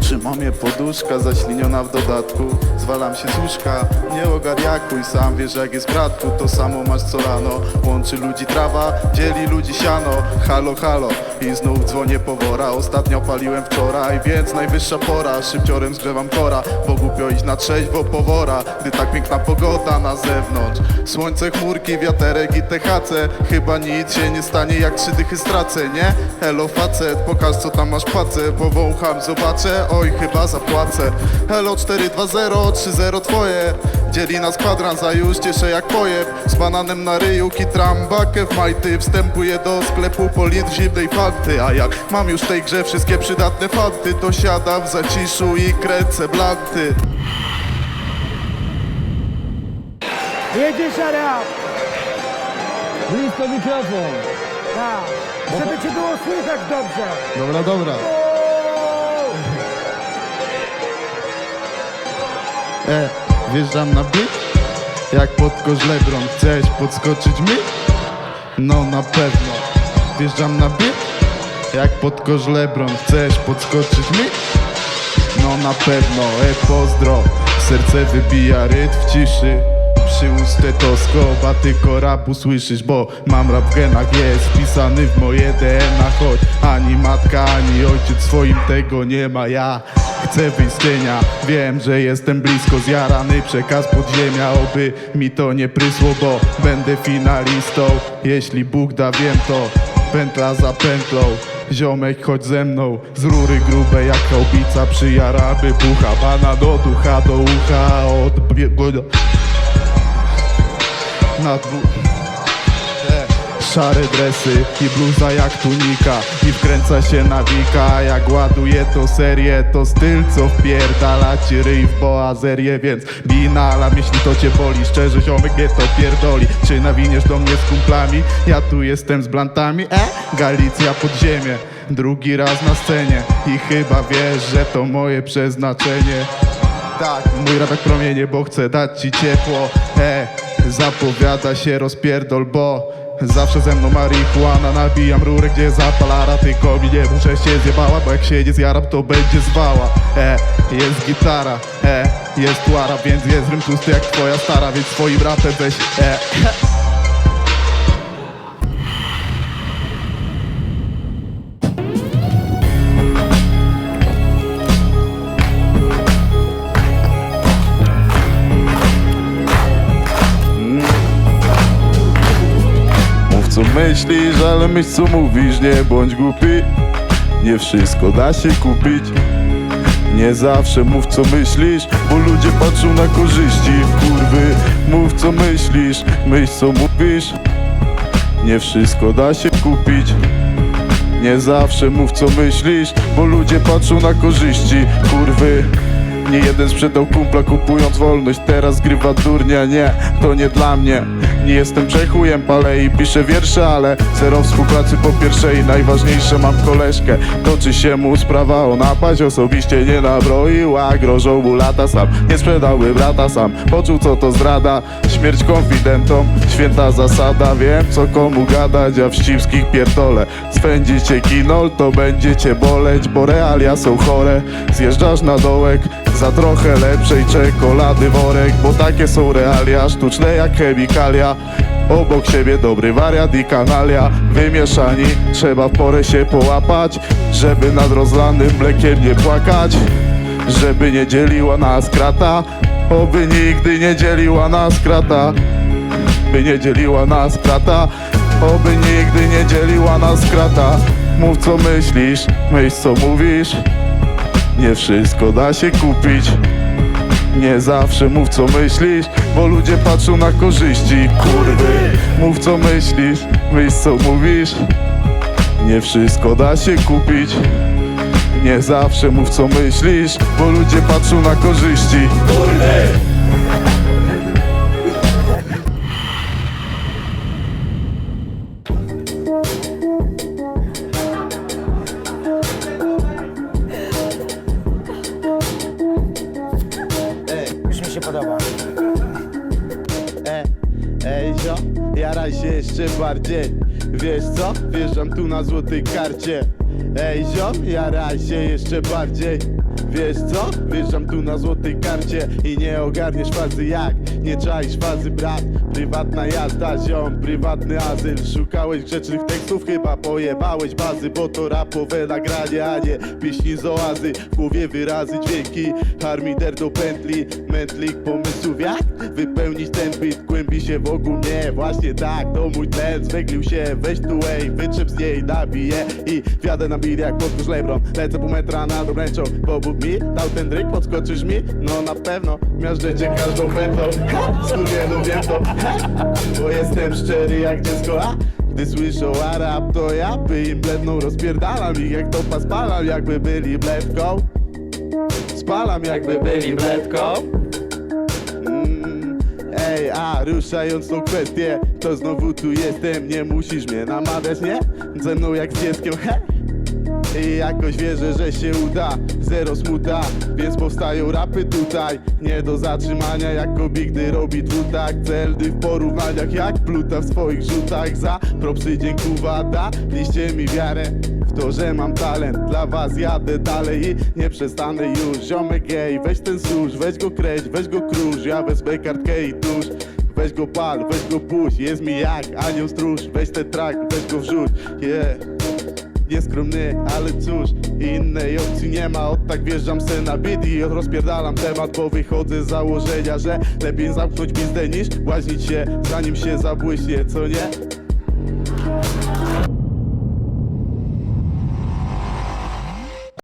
Trzyma mnie poduszka zaśliniona w dodatku? Zwalam się z łóżka, nie ogarniakuj Sam wiesz jak jest bratku, to samo masz co rano Łączy ludzi trawa, dzieli ludzi siano. Halo, halo i znów dzwonię powora. Ostatnio paliłem wczoraj, więc najwyższa pora. Szybciorem zgrzewam kora, bo głupio iść na trzeźwo powora. Gdy tak piękna pogoda na zewnątrz. Słońce, chmurki, wiaterek i THC Chyba nic się nie stanie jak trzy dychy stracę, nie? Hello facet, pokaż co tam masz pacę Powącham, zobaczę, oj chyba zapłacę. Hello 420, 3-0 twoje. Dzieli nas kwadrans, a już cieszę jak pojeb Z bananem na ryju, kitram bakę w majty. Wstępuję do sklepu po litr zimnej fanty. A jak mam już w tej grze wszystkie przydatne fanty To siadam w zaciszu i kręcę blanty. Jedziesz, Arab! Blisko mikrofon. Tak, żeby cię było słychać dobrze. Dobra, dobra E, wjeżdżam na bit Jak pod kosz Lebron Chcesz podskoczyć mi? No na pewno. Wjeżdżam na bit Jak pod kosz Lebron Chcesz podskoczyć mi? No na pewno, e pozdro. Serce wybija rytm w ciszy Przyłóż stetoskop, a tylko rap usłyszysz Bo mam rap w genach, jest wpisany w moje DNA Choć ani matka, ani ojciec swoim tego nie ma. Ja chcę wyjść wiem, że jestem blisko Zjarany przekaz podziemia, oby mi to nie prysło Bo będę finalistą, jeśli Bóg da wiem to Pętla za pętlą. Ziomek chodź ze mną Z rury grube jak chałbica Przyjara wybucha Bana do ducha, do ucha Od. Na dwóch. Szare dresy i bluza jak tunika I wkręca się na wika. Jak ładuje to serię To styl co wpierdala ci ryj w boazerię Więc binala. Jeśli to cię boli Szczerze ziomek mnie to pierdoli? Czy nawiniesz do mnie z kumplami? Ja tu jestem z blantami E? Galicja pod ziemię Drugi raz na scenie I chyba wiesz, że to moje przeznaczenie tak, mój rap jak promienie, bo chcę dać ci ciepło. E, zapowiada się rozpierdol, bo Zawsze ze mną marihuana, nabijam rurę, gdzie zapalara. Tylko mi nie muszę się zjebała, bo jak się nie zjaram, to będzie zwała. E, jest gitara, e, jest tuara, więc jest rym tłusty jak twoja stara. Więc swoim rapem weź, e myślisz, ale myśl co mówisz, nie bądź głupi. Nie wszystko da się kupić. Nie zawsze mów co myślisz, bo ludzie patrzą na korzyści. Kurwy, mów co myślisz, myśl co mówisz. Nie wszystko da się kupić. Nie zawsze mów co myślisz, bo ludzie patrzą na korzyści. Kurwy, nie jeden sprzedał kumpla kupując wolność Teraz grywa durnia, nie, to nie dla mnie Nie jestem przechujem, palę i piszę wiersze Ale zero współpracy po pierwszej Najważniejsze mam koleżkę. Toczy się mu sprawa o napaść Osobiście nie nabroiła. Grożą mu lata sam Nie sprzedałby brata sam Poczuł co to zdrada. Śmierć konfidentom Święta zasada. Wiem co komu gadać A w ściwskich pierdolę. Spędzicie kinol To będziecie boleć Bo realia są chore. Zjeżdżasz na dołek Za trochę lepszej czekolady worek Bo takie są realia Sztuczne jak chemikalia. Obok siebie dobry wariat i kanalia Wymieszani, trzeba w porę się połapać Żeby nad rozlanym mlekiem nie płakać Żeby nie dzieliła nas krata Oby nigdy nie dzieliła nas krata By nie dzieliła nas krata Oby nigdy nie dzieliła nas krata. Mów co myślisz, myśl co mówisz Nie wszystko da się kupić. Nie zawsze mów co myślisz, bo ludzie patrzą na korzyści. Kurwy, mów co myślisz, myśl co mówisz. Nie wszystko da się kupić. Nie zawsze mów co myślisz, bo ludzie patrzą na korzyści. Już jaraj się jeszcze bardziej. Wiesz co? Wjeżdżam tu na złotej karcie. Ej ziom, jaraj się jeszcze bardziej Wiesz co? Wjeżdżam tu na złotej karcie I nie ogarniesz fazy. Jak Nie czaisz fazy brat Prywatna jazda ziom, prywatny azyl. Szukałeś grzecznych tekstów, chyba pojebałeś bazy Bo to rapowe nagranie, a nie pieśni z oazy. W głowie wyrazy, dźwięki Harmider do pętli Mętlik pomysłów jak wypełnić ten bit. Głębi się wokół mnie, właśnie tak To mój tlen, zwęglił się, weź tu ej Wytrzep z niej, nabiję i wjadę na bil jak podkórz Lebron. Lecę pół metra nad obręczą, Bóg mi dał ten dryk Podskoczysz mi? No na pewno Miażdżę cię każdą pętlą Ha! Skurwielu wiem to! Bo jestem szczery jak dziecko, a gdy słyszą Arab to ja by im bledną Rozpierdalam ich jak to paspalam Jakby byli bledką Spalam jakby byli bledką Mm, Ej, a ruszając tą kwestię To znowu tu jestem, nie musisz mnie namawiać, nie? Ze mną jak z dzieckiem, he? I jakoś wierzę, że się uda. Zero smuta, więc powstają rapy tutaj. Nie do zatrzymania jak Kobi, gdy robi dwutak Celdy w porównaniach jak Pluta w swoich rzutach. Za propsy dziękuwata, liście mi wiarę w to, że mam talent. Dla was jadę dalej i nie przestanę już. Ziomek gej, weź ten susz, weź go kreś, weź go krusz Ja wezmę kartkę i tusz. Weź go pal, weź go puść, jest mi jak anioł stróż. Weź ten track, weź go wrzuć, yeah Nieskromny, ale cóż, innej opcji nie ma Od tak wjeżdżam se na beat i rozpierdalam temat Bo wychodzę z założenia, że lepiej zamknąć pizdę niż łaźnić się Zanim się zabłyśnie, co nie?